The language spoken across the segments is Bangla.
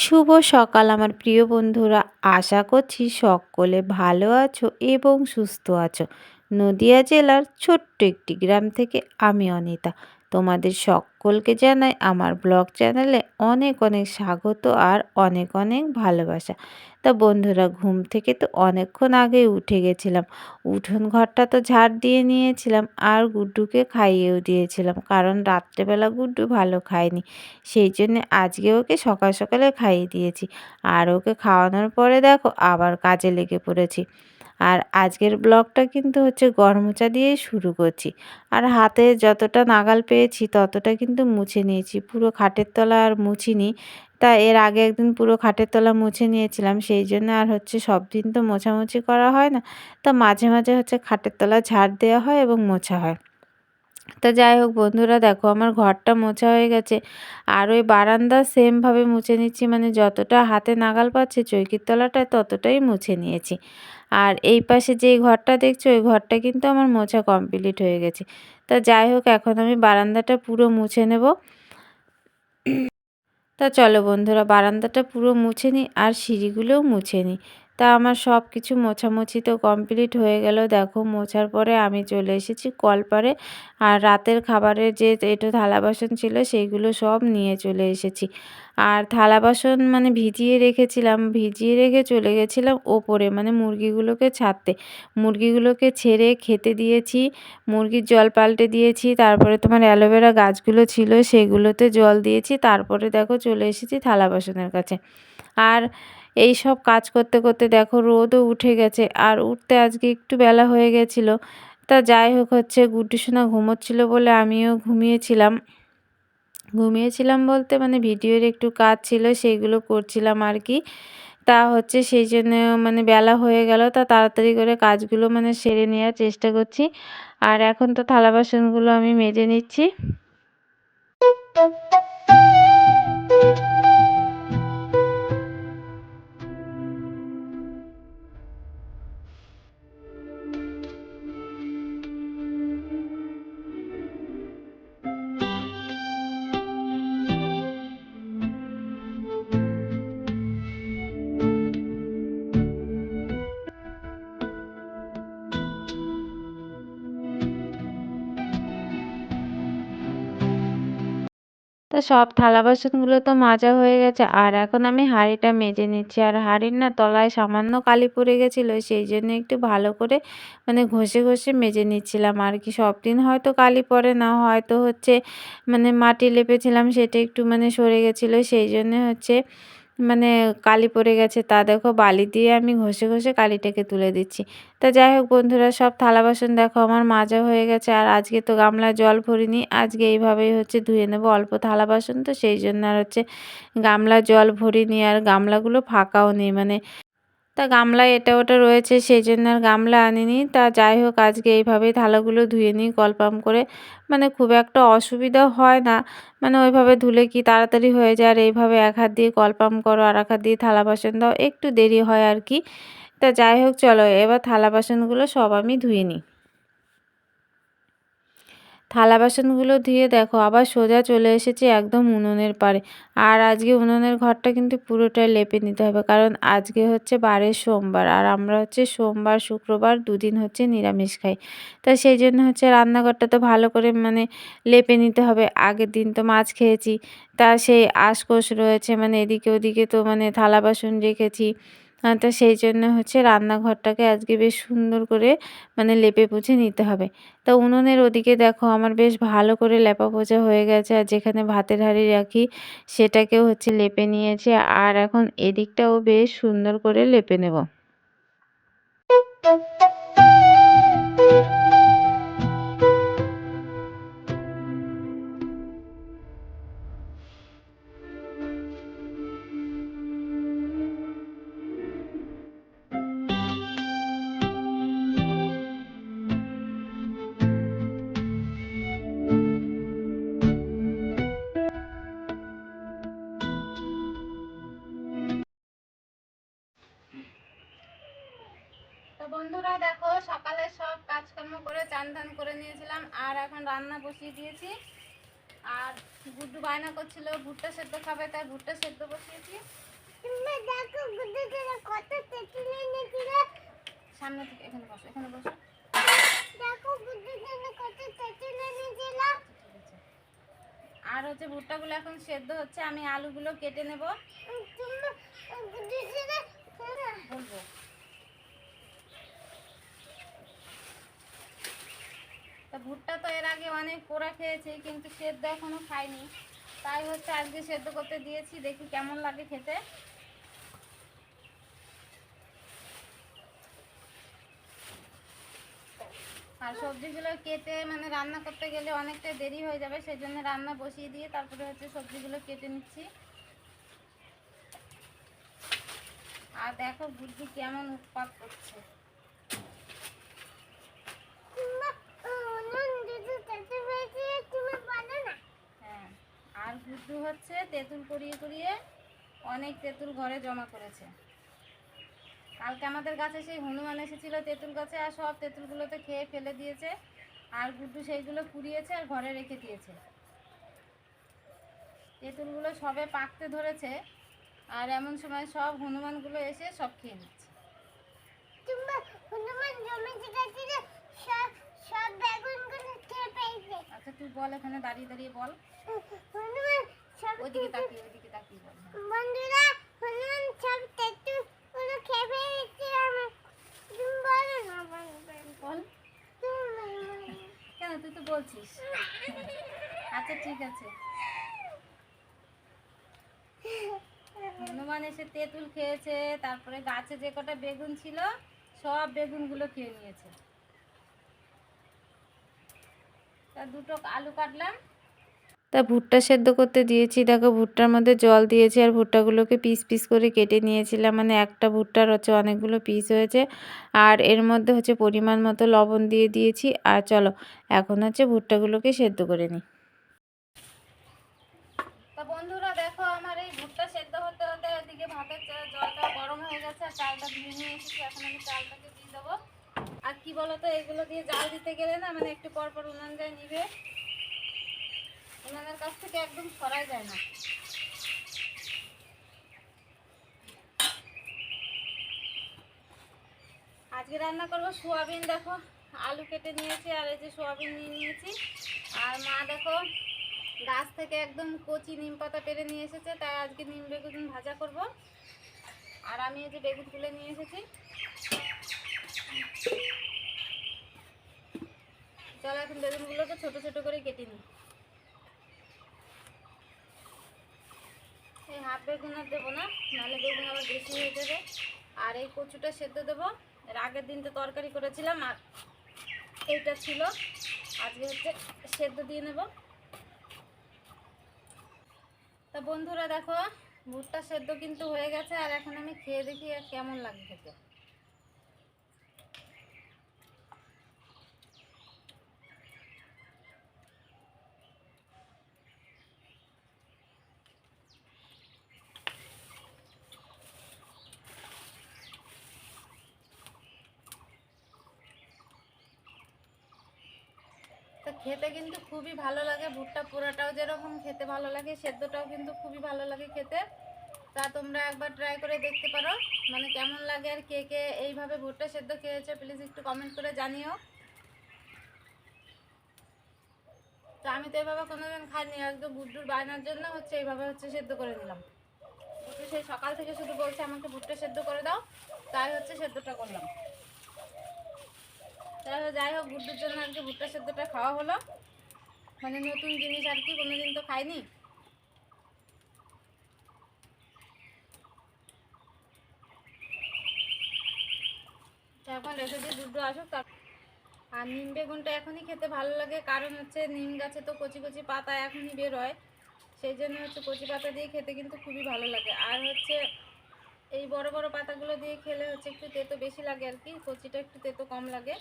শুভ সকাল, আমার প্রিয় বন্ধুরা। আশা করছি সকলে ভালো আছো এবং সুস্থ আছো। নদিয়া জেলার ছোট্ট একটি গ্রাম থেকে আমি অনিতা। তোমাদের সকলকে জানাই আমার ব্লগ চ্যানেলে অনেক অনেক স্বাগত আর অনেক অনেক ভালোবাসা। তা বন্ধুরা, ঘুম থেকে তো অনেকক্ষণ আগে উঠে গেছিলাম। উঠোন ঘরটা তো ঝাড় দিয়ে নিয়েছিলাম আর গুড্ডুকে খাইয়েও দিয়েছিলাম কারণ রাত্রেবেলা গুড্ডু ভালো খায়নি। সেই জন্যে আজকে ওকে সকাল সকালে খাইয়ে দিয়েছি। আর ওকে খাওয়ানোর পরে দেখো আবার কাজে লেগে পড়েছি। আর আজকের ব্লগটা কিন্তু হচ্ছে গরমচা দিয়েই শুরু করছি। আর হাতে যতটা নাগাল পেয়েছি ততটা কিন্তু মুছে নিয়েছি। পুরো খাটের তলা আর মুছিনি। তা এর আগে একদিন পুরো খাটের তলা মুছে নিয়েছিলাম, সেই জন্য আর হচ্ছে সব দিন তো মোছামুছি করা হয় না। তা মাঝে মাঝে হচ্ছে খাটের তলা ঝাড় দেওয়া হয় এবং মোছা হয়। তা যাই হোক বন্ধুরা, দেখো আমার ঘরটা মোছা হয়ে গেছে। আর ওই বারান্দা সেমভাবে মুছে নিচ্ছি মানে যতটা হাতে নাগাল পাচ্ছে, চৈকির তলাটায় ততটাই মুছে নিয়েছি। আর এই পাশে যেই ঘরটা দেখছ, ওই ঘরটা কিন্তু আমার মোছা কমপ্লিট হয়ে গেছে। তা যাই হোক, এখন আমি বারান্দাটা পুরো মুছে নেব। তা চলো বন্ধুরা, বারান্দাটা পুরো মুছে নিই, আর সিঁড়িগুলোও মুছে নিই। তা আমার সব কিছু মোছামুছি তো কমপ্লিট হয়ে গেল। দেখো, মোছার পরে আমি চলে এসেছি কলপারে আর রাতের খাবারের যে এটো থালা বাসন ছিল সেইগুলো সব নিয়ে চলে এসেছি। আর থালা বাসন মানে ভিজিয়ে রেখেছিলাম, ভিজিয়ে রেখে চলে গেছিলাম ওপরে মানে মুরগিগুলোকে ছাড়তে। মুরগিগুলোকে ছেড়ে খেতে দিয়েছি, মুরগির জল পাল্টে দিয়েছি, তারপরে তোমার অ্যালোভেরা গাছগুলো ছিল সেগুলোতে জল দিয়েছি, তারপরে দেখো চলে এসেছি থালা বাসনের কাছে। আর এই সব কাজ করতে করতে দেখো রোদও উঠে গেছে। আর উঠতে আজকে একটু বেলা হয়ে গেছিল। তা যাই হোক হচ্ছে গুড্ডু সোনা ঘুমোচ্ছিল বলে আমিও ঘুমিয়েছিলাম। ঘুমিয়েছিলাম বলতে মানে ভিডিওর একটু কাজ ছিল সেইগুলো করছিলাম আর কি। তা হচ্ছে সেই জন্য মানে বেলা হয়ে গেল। তা তাড়াতাড়ি করে কাজগুলো মানে সেরে নেওয়ার চেষ্টা করছি। আর এখন তো থালা বাসনগুলো আমি মেজে নিচ্ছি। সব থালা বাসনগুলো তো মাজা হয়ে গেছে। আর এখন আমি হাঁড়িটা মেজে নিচ্ছি। আর হাঁড়ির না তলায় সামান্য কালি পড়ে গেছিল, সেই জন্য একটু ভালো করে মানে ঘষে ঘষে মেজে নিচ্ছিলাম। আর কি সব দিন হয়তো কালি পড়ে, না হয়তো হচ্ছে মানে মাটি লেপেছিলাম, সেটা একটু মানে সরে গেছিল। সেই জন্য হচ্ছে মানে কালি পড়ে গেছে, তা দেখো বালি দিয়ে আমি ঘষে ঘষে কালিটাকে তুলে দিচ্ছি। তা যাই হোক বন্ধুরা, সব থালা বাসন দেখো আমার মাজা হয়ে গেছে, আর আজকে তো গামলা জল ভরিনি, আজকে এইভাবেই হচ্ছে ধুয়ে নেব অল্প থালা বাসন, তো সেই জন্য আর হচ্ছে গামলা জল ভরিনি, আর গামলাগুলো ফাঁকাও নেই মানে তা গামলা এটা ওটা রয়েছে, সেই জন্য আর গামলা আনিনি। তা যাই হোক, আজকে এইভাবেই থালাগুলো ধুয়ে নিই, কলপাম করে। মানে খুব একটা অসুবিধা হয় না। মানে ওইভাবে ধুলে কি তাড়াতাড়ি হয়ে যায়? আর এইভাবে এক হাত দিয়ে কলপাম করো, আর এক হাত দিয়ে থালা বাসন দাও, একটু দেরি হয় আর কি। তা যাই হোক, চলো, এবার থালা বাসনগুলো সব আমি ধুয়ে নিই। থালা বাসনগুলো ধুয়ে দেখো, আবার সোজা চলে এসেছি একদম উনুনের পাড়ে। আর আজকে উনুনের ঘরটা কিন্তু পুরোটাই লেপে নিতে হবে, কারণ আজকে হচ্ছে বারের সোমবার, আর আমরা হচ্ছে সোমবার, শুক্রবার দুদিন হচ্ছে নিরামিষ খাই। তা সেই জন্য হচ্ছে রান্নাঘরটা তো ভালো করে মানে লেপে নিতে হবে। আগের দিন তো মাছ খেয়েছি, তা সেই আশকোষ রয়েছে মানে এদিকে ওদিকে তো মানে থালা বাসন রেখেছি। তো সেই জন্য হচ্ছে রান্নাঘরটাকে আজকে বেশ সুন্দর করে মানে লেপে পুছে নিতে হবে। তা উনুনের ওদিকে দেখো আমার বেশ ভালো করে লেপা পোঁচা হয়ে গেছে, আর যেখানে ভাতের হাঁড়ি রাখি সেটাকেও হচ্ছে লেপে নিয়েছে, আর এখন এদিকটাও বেশ সুন্দর করে লেপে নেব। কাজকর্ম করে চান ধান করে নিয়েছিলাম আর এখন রান্না বসিয়ে দিয়েছি। আর গুড্ডু বায়না করছিল ভুট্টা সেদ্ধ খাবে তাই ভুট্টা সেদ্ধ বসিয়েছি। সামনে থেকে এখানে বসো এখানে বসো। আর হচ্ছে ভুট্টাগুলো এখন সেদ্ধ হচ্ছে আমি আলুগুলো কেটে নেব তুমি বুদ্ধুর জন্য বলব তা ভুট্টা তো এর আগে অনেক পোড়া খেয়েছি, কিন্তু সেদ্ধ এখনও খাইনি। তাই হচ্ছে আজকে সেদ্ধ করতে দিয়েছি, দেখি কেমন লাগে খেতে। আর সবজিগুলো কেটে মানে রান্না করতে গেলে অনেকটা দেরি হয়ে যাবে সেই জন্য রান্না বসিয়ে দিয়ে তারপরে হচ্ছে সবজিগুলো কেটে নিচ্ছি। আর দেখো বুদ্ধি কেমন উৎপাত করছে নুন দিদি তেঁতুল পেয়েছি তুমি বলো না হ্যাঁ আর গুড্ডু হচ্ছে তেঁতুল কুড়িয়ে কুড়িয়ে অনেক তেঁতুল ঘরে জমা করেছে। কালকে আমাদের গাছে সেই হনুমান এসেছিল তেঁতুল গাছে আর সব তেঁতুলগুলোতে খেয়ে ফেলে দিয়েছে আর গুড্ডু সেইগুলো কুড়িয়েছে আর ঘরে রেখে দিয়েছে। তেঁতুলগুলো সবে পাকতে ধরেছে আর এমন সময় সব হনুমানগুলো এসে সব খেয়ে নিচ্ছে। আচ্ছা তুই বল এখানে দাঁড়িয়ে দাঁড়িয়ে বল। ওইদিকে তাকিয়ে ওইদিকে তাকিয়ে বল। বন্ধুরা হনুমান সব তেঁতুলগুলো খেয়ে পেয়েছে আমি। তুমি বলো না বল তুমি বলো। না। কেন তুই তো বলছিস। আচ্ছা ঠিক আছে। হনুমান এসে তেঁতুল খেয়েছে তারপরে গাছে যে কটা বেগুন ছিল সব বেগুনগুলো খেয়ে নিয়েছে। তা দুটো আলু কাটলাম তা ভুট্টা সেদ্ধ করতে দিয়েছি। দেখো, ভুট্টার মধ্যে জল দিয়েছি আর ভুট্টাগুলোকে পিস পিস করে কেটে নিয়েছিলাম। মানে একটা ভুট্টার হচ্ছে অনেকগুলো পিস হয়েছে। আর এর মধ্যে হচ্ছে পরিমাণ মতো লবণ দিয়ে দিয়েছি। আর চলো, এখন হচ্ছে ভুট্টাগুলোকে সেদ্ধ করে নিই। বন্ধুরা, দেখো, আমার এই ভুট্টা সেদ্ধ হতে হতে ওদিকে ভাতের জলটা গরম হয়ে গেছে আর চালটা ধুয়ে নিয়ে এসেছি। এখন আমি চালটাকে দিয়ে দেবো। আর কি বলতো, এগুলো দিয়ে জাল দিতে গেলে না মানে একটু পর পর উনান যায় নিবে। উনানের কাছ থেকে একদম সরাই যায় না। আজকে রান্না করব সোয়াবিন, দেখো, আলু কেটে নিয়েছি, আর এই যে সোয়াবিন নিয়ে নিয়েছি। আর মা, দেখো, গাছ থেকে একদম কচি নিম পাতা পেরে নিয়ে এসেছে, তাই আজকে নিম বেগুন ভাজা করব। আর আমি এই যে বেগুন তুলে নিয়ে এসেছি। চলো এখন বেগুনগুলোকে ছোট ছোট করে কেটে নিই। এই হাফ বেগুন আর দেবো না, নাহলে বেগুন আবার বেশি হয়ে যাবে। আর এই কচুটা সেদ্ধ দেবো। এর আগের দিন তো তরকারি করেছিলাম, আর এইটা ছিল। আজকে হচ্ছে সেদ্ধ দিয়ে নেব। তা বন্ধুরা দেখো, ভুট্টা সেদ্ধ কিন্তু হয়ে গেছে, আর এখন আমি খেয়ে দেখি কেমন লাগে খেতে। খেতে কিন্তু খুবই ভালো লাগে, ভুট্টা পোড়াটাও যেরকম খেতে ভালো লাগে, সেদ্ধটাও কিন্তু খুবই ভালো লাগে খেতে। তা তোমরা একবার ট্রাই করে দেখতে পারো মানে কেমন লাগে আর কে কে এইভাবে ভুট্টা সেদ্ধ খেয়েছে প্লিজ একটু কমেন্ট করে জানিও। তো আমি তো এভাবে কোনোদিন খাইনি, আজকে গুড্ডুর বায়নার জন্য হচ্ছে এইভাবে হচ্ছে সেদ্ধ করে নিলাম। সেই সকাল থেকে শুধু বলছে আমাকে ভুট্টা সেদ্ধ করে দাও, তাই হচ্ছে সেদ্ধটা করলাম। তাহলে যাই হোক গুড্ডুর জন্য আজকে ভুট্টা সেদ্ধটা খাওয়া হলো। মানে নতুন জিনিস আর কি, কোনোদিন তো খাইনি। এখন রেখে দিয়ে গুড্ডু আসুক আর নিম বেগুনটা এখনই খেতে ভালো লাগে, কারণ হচ্ছে নিম গাছে তো কচি কচি পাতা এখনই বের হয়। সেই জন্য হচ্ছে কচি পাতা দিয়ে খেতে কিন্তু খুবই ভালো লাগে। আর হচ্ছে এই বড় বড় পাতাগুলো দিয়ে খেলে হচ্ছে একটু তেতো বেশি লাগে আর কি, কচিটা একটু তেতো কম লাগে।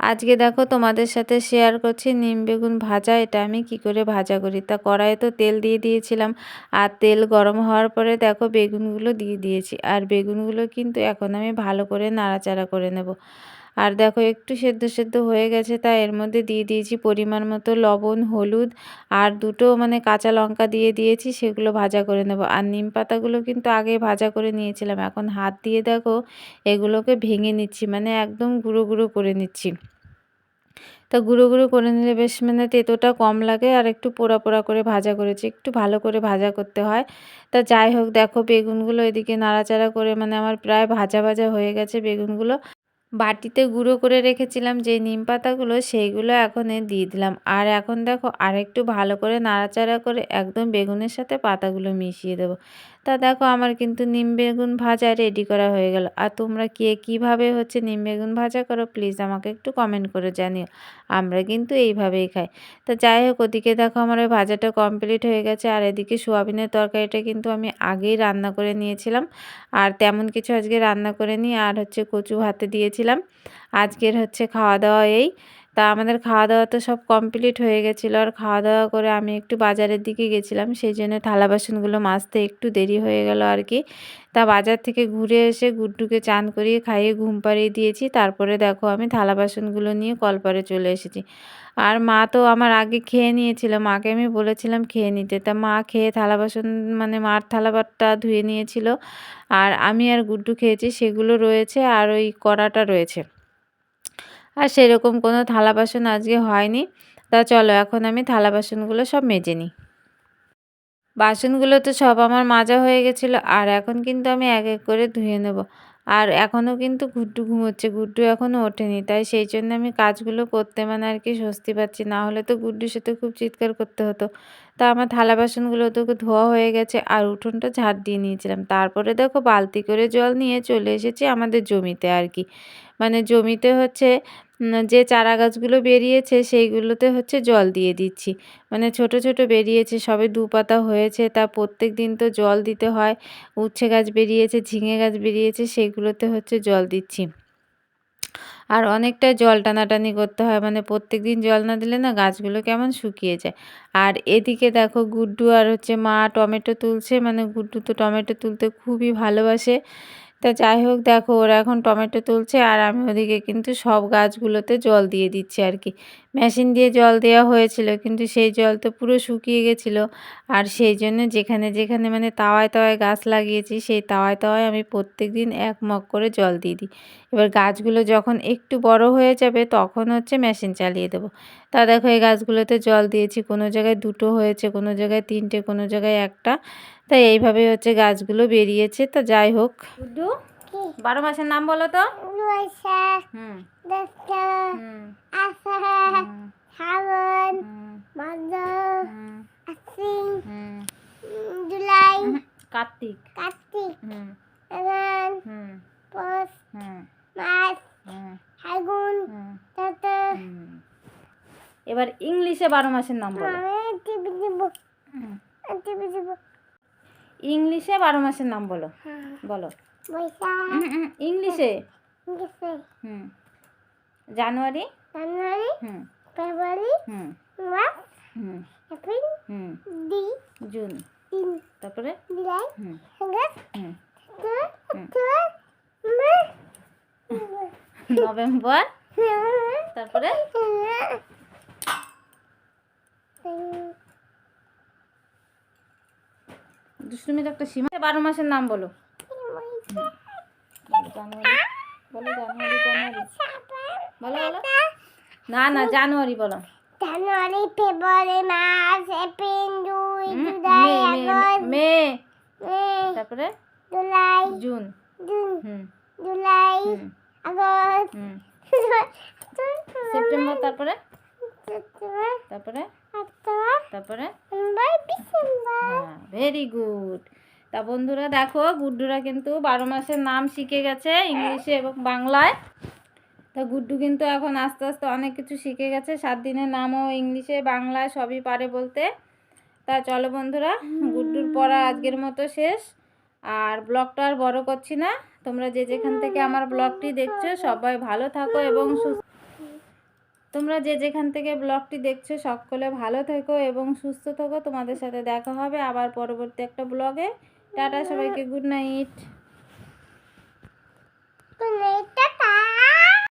আজকে দেখো তোমাদের সাথে শেয়ার করছি নিম বেগুন ভাজা, এটা আমি কি করে ভাজা করি? তা কড়াইয়ে তো তেল দিয়ে দিয়েছিলাম, আর তেল গরম হওয়ার পরে দেখো বেগুনগুলো দিয়ে দিয়েছি, আর বেগুনগুলো কিন্তু এখন আমি ভালো করে নাড়াচাড়া করে নেব। আর দেখো একটু সেদ্ধ সেদ্ধ হয়ে গেছে তাই এর মধ্যে দিয়ে দিয়েছি পরিমাণ মতো লবণ, হলুদ আর দুটো মানে কাঁচা লঙ্কা দিয়ে দিয়েছি, সেগুলো ভাজা করে নেব। আর নিম পাতাগুলো কিন্তু আগে ভাজা করে নিয়েছিলাম, এখন হাত দিয়ে দেখো এগুলোকে ভেঙে নিচ্ছি মানে একদম গুঁড়ো গুঁড়ো করে নিচ্ছি। তা গুঁড়ো গুঁড়ো করে নিলে বেশ মানে তেতোটা কম লাগে আর একটু পোড়া পোড়া করে ভাজা করেছি, একটু ভালো করে ভাজা করতে হয়। তা যাই হোক, দেখো বেগুনগুলো এদিকে নাড়াচাড়া করে মানে আমার প্রায় ভাজা ভাজা হয়ে গেছে বেগুনগুলো। বাটিতে গুঁড়ো করে রেখেছিলাম যে নিম পাতাগুলো, সেইগুলো এখন দিয়ে দিলাম। আর এখন দেখো আরেকটু ভালো করে নাড়াচাড়া করে একদম বেগুনের সাথে পাতাগুলো মিশিয়ে দেবো। তা দেখো আমার কিন্তু নিম বেগুন ভাজা রেডি করা হয়ে গেল। আর তোমরা কে কীভাবে হচ্ছে নিম বেগুন ভাজা করো প্লিজ আমাকে একটু কমেন্ট করে জানিও। আমরা কিন্তু এইভাবেই খাই। তা যাই হোক, ওদিকে দেখো আমার ওই ভাজাটা কমপ্লিট হয়ে গেছে। আর এদিকে সোয়াবিনের তরকারিটা কিন্তু আমি আগেই রান্না করে নিয়েছিলাম। আর তেমন কিছু আজকে রান্না করে নিই আর হচ্ছে কচু ভাতে দিয়েছিলাম। আজকের হচ্ছে খাওয়া দাওয়া এই। তা আমাদের খাওয়া দাওয়া তো সব কমপ্লিট হয়ে গেছিল। আর খাওয়া দাওয়া করে আমি একটু বাজারের দিকে গেছিলাম, সেই জন্য থালা বাসনগুলো মাজতে একটু দেরি হয়ে গেল আর কি। তা বাজার থেকে ঘুরে এসে গুড্ডুকে চান করিয়ে খাইয়ে ঘুম পাড়িয়ে দিয়েছি। তারপরে দেখো আমি থালা বাসনগুলো নিয়ে কলপারে চলে এসেছি। আর মা তো আমার আগে খেয়ে নিয়েছিল, মাকে আমি বলেছিলাম খেয়ে নিতে। তা মা খেয়ে থালা বাসন মানে মার থালা বাটটা ধুয়ে নিয়েছিল। আর আমি আর গুড্ডু খেয়েছি, সেগুলো রয়েছে আর ওই কড়াটা রয়েছে। আর সেরকম কোনো থালা বাসন আজকে হয়নি। তা চলো, এখন আমি থালা বাসনগুলো সব মেজে নিই। বাসনগুলো তো সব আমার মাজা হয়ে গেছিল, আর এখন কিন্তু আমি এক এক করে ধুয়ে নেব। আর এখনও কিন্তু গুড্ডু ঘুমোচ্ছে, গুড্ডু এখনও ওঠেনি, তাই সেই জন্য আমি কাজগুলো করতে মানে আর কি স্বস্তি পাচ্ছি। না হলে তো গুড্ডুর সাথে খুব চিৎকার করতে হতো। তা আমার থালা বাসনগুলো তো ধোয়া হয়ে গেছে, আর উঠোনটা ঝাড় দিয়ে নিয়েছিলাম। তারপরে দেখো বালতি করে জল নিয়ে চলে এসেছি আমাদের জমিতে আর কি। মানে জমিতে হচ্ছে যে চারা গাছগুলো বেরিয়েছে সেইগুলোতে হচ্ছে জল দিয়ে দিচ্ছি। মানে ছোট ছোট বেরিয়েছে, সবে দু পাতা হয়েছে, তা প্রত্যেক দিন তো জল দিতে হয়। উচ্ছে গাছ বেরিয়েছে, ঝিঙে গাছ বেরিয়েছে সেইগুলোতে হচ্ছে জল দিচ্ছি। আর অনেকটা জল টানাটানি করতে হয় মানে প্রত্যেক দিন জল না দিলে না গাছগুলো কেমন শুকিয়ে যায়। আর এদিকে দেখো গুড্ডু আর হচ্ছে মা টমেটো তুলছে মানে গুড্ডু তো টমেটো তুলতে খুবই ভালোবাসে। তা যাই হোক, দেখো ওরা এখন টমেটো তুলছে আর আমি ওদিকে কিন্তু সব গাছগুলোতে জল দিয়ে দিচ্ছি আর কি। মেশিন দিয়ে জল দেওয়া হয়েছিল, কিন্তু সেই জল তো পুরো শুকিয়ে গেছিল। আর সেই জন্য যেখানে যেখানে মানে তাওয়ায় তাওয়ায় গাছ লাগিয়েছি, সেই তাওয়ায় তাওয়ায় আমি প্রত্যেক দিন এক মগ করে জল দিয়ে দিই। এবার গাছগুলো যখন একটু বড় হয়ে যাবে, তখন হচ্ছে মেশিন চালিয়ে দেবো। তা দেখো এই গাছগুলোতে জল দিয়েছি, কোনো জায়গায় দুটো হয়েছে, কোনো জায়গায় তিনটে, কোনো জায়গায় একটা। তাই এইভাবে হচ্ছে গাছগুলো বেরিয়েছে। তা যাই হোক। বারো মাসের নাম বলো তো। জুলাই কার্তিক। কার্তিক হুম। আঘান হুম। পৌষ হুম। মার্চ হুম। ফাল্গুন হুম। চৈত্র। হুম। এবার ইংলিশে বারো মাসের নাম বলো আমি টিভি দিব হুম। টিভি দিব ইংলিশে বারো মাসের নাম বলো। বলো। ইংলিশে? হুম। জানুয়ারি? জানুয়ারি। হুম। ফেব্রুয়ারি। হুম। মার্চ। হুম। এপ্রিল। হুম। জুন। তিন। তারপরে? জুলাই। হুম। আগস্ট। হুম। সেপ্টেম্বর। অক্টোবর। May November. তারপরে? দুষ্টুমির একটা সীমা বারো মাসের নাম বলো। বলো জানুয়ারি বলো জানুয়ারি জানুয়ারি। বলো বলো। না না জানুয়ারি বলো। জানুয়ারি ফেব্রুয়ারি মার্চ এপ্রিল দুই জুলাই মে আগস্ট তারপরে? July June. June July August September তারপরে? তারপরে? তারপরে? ডিসেম্বর হ্যাঁ ভেরি গুড তা বন্ধুরা দেখো গুড্ডুরা কিন্তু বারো মাসের নাম শিখে গেছে ইংলিশে এবং বাংলায়। তা গুড্ডু কিন্তু এখন আস্তে আস্তে অনেক কিছু শিখে গেছে। সাত দিনের নামও ইংলিশে বাংলায় সবই পারে বলতে। তা চলো বন্ধুরা গুড্ডুর পড়া আজকের মতো শেষ। আর ব্লগটা আর বড় করছি না। তোমরা যে যেখান থেকে আমার ব্লগটি দেখছ সবাই ভালো থাকো এবং সুস্থ তোমরা যে যেখান থেকে ব্লগটি দেখছ, সকলে ভালো থেকো এবং সুস্থ থেকো। তোমাদের সাথে দেখা হবে আবার পরবর্তী একটা ব্লগে। টাটা, সবাইকে গুড নাইট। তো নেই